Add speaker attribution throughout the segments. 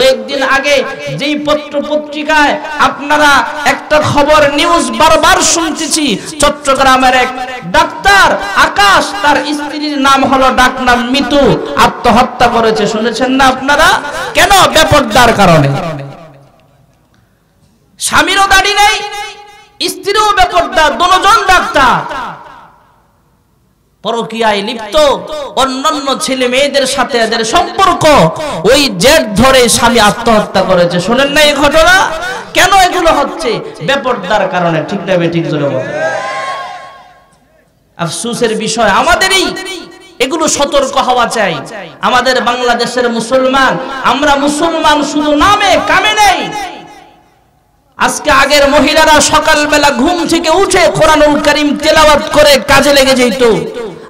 Speaker 1: কয়েকদিন আগে যেই পত্র পত্রিকায় আপনারা একটা খবর নিউজ বারবার শুনতেছি, চট্টগ্রামের এক ডাক্তার আকাশ, তার স্ত্রীর নাম হলো ডাকনাম মিতু, আত্মহত্যা করেছে, শুনেছেন না আপনারা? কেন বেপর্দার কারণে? স্বামীরও দাড়ি নেই স্ত্রীও বেপর্দা, দুজন ডাক্তার। পরকিয়ায় লিপ্ত, অন্যান্য ছেলে মেয়েদের সাথে এদের সম্পর্ক, ওই জেট ধরে স্বামী আত্মহত্যা করেছে। শোনেন না এই ঘটনা? কেন এগুলো হচ্ছে? বেপর্দার কারণে, ঠিক না ঠিক জোরে আফসুসের বিষয় আমাদেরই। এগুলো সতর্ক হওয়া চাই। আমাদের বাংলাদেশের মুসলমান, আমরা মুসলমান শুধু নামে, কামে নেই। আজকে আগের মহিলারা সকালবেলা ঘুম থেকে উঠে কোরআনুল করিম তেলাওয়াত করে কাজে লেগে যেত।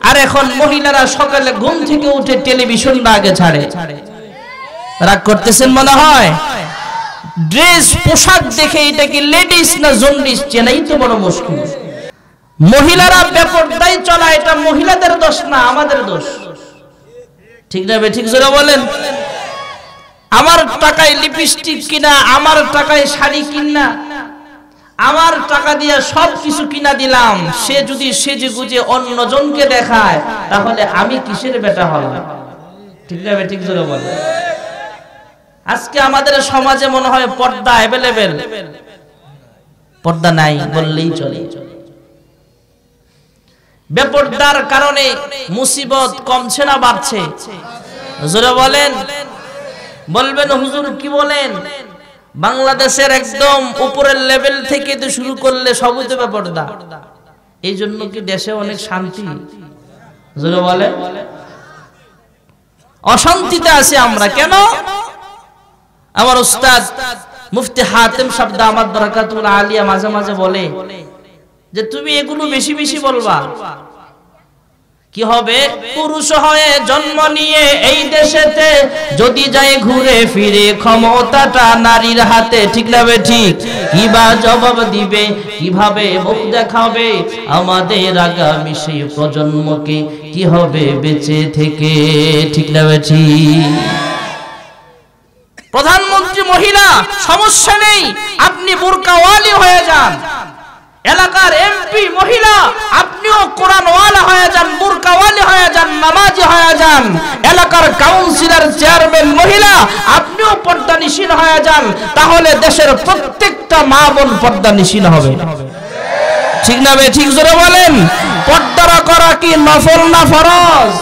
Speaker 1: আর এখন মহিলারা সকালে ঘুম থেকে উঠে টেলিভিশনটা আগে ছাড়ে। রাগ করতেছেন মনে হয়? ড্রেস, পোশাক দেখে এটা কি লেডিস না জন্ডিস চেনাই তো বড় মুশকিল। মহিলারা বেপরদাই চলা, এটা মহিলাদের দোষ না আমাদের দোষ। ঠিক না ঠিক জোরে বলেন? আমার টাকায় লিপস্টিক কিনা, আমার টাকায় শাড়ি কিনা আমার টাকা দিয়ে সব কিছু কিনা দিলাম। সে যদি সেজে গুজে অন্যজনকে দেখায়, তাহলে আমি কিসের বেটা হলাম ঠিক না ঠিক জোরে বলে। আজকে আমাদের সমাজে মনে হয় পর্দা অ্যাভেলেবেল পর্দা নাই, বললেই চলে। বেপর্দার কারণে মুসিবত কমছে না, বাড়ছে। জোরে বলেন। বলবেন, হুজুর কি বলেন? বাংলাদেশের একদম উপরের লেভেল থেকে তো শুরু করলে সবই তো বেপর্দা এই জন্য কি দেশে অনেক শান্তি? বলে। অশান্তিতে আছি আমরা। কেন? আমার উস্তাদ মুফতি হাতেম শব্দ আমার বরকাতুল আলিয়া মাঝে মাঝে বলে যে, তুমি এগুলো বেশি বেশি বলবা। কি হবে? পুরুষ হয়ে জন্ম নিয়ে এই দেশেতে যদি যায় ঘুরে ফিরে, ক্ষমতাটা নারীর হাতে, ঠিক না বে ঠিক? কিবা জবাব দিবে? কীভাবে মুখ দেখাবে? আমাদের আগামী সেই প্রজন্মকে কি হবে বেঁচে থেকে, ঠিক না ঠিক? প্রধানমন্ত্রী মহিলা, সমস্যা নেই, আপনি বোরকাওয়ালি হয়ে যান। এলাকার এমপি মহিলা, আপনিও কোরআনওয়ালা হয়ে যান বুরকাওয়ালি হয়ে যান, নামাজি হয়ে যান। এলাকার কাউন্সিলর, চেয়ারম্যান মহিলা, আপনিও পর্দা নিশীন হয়ে যান। তাহলে দেশের প্রত্যেকটা মা বোন পর্দা নিশীন হবে। ঠিক না ঠিক জোরে বলেন। পর্দারা করা কি নফল না ফরজ?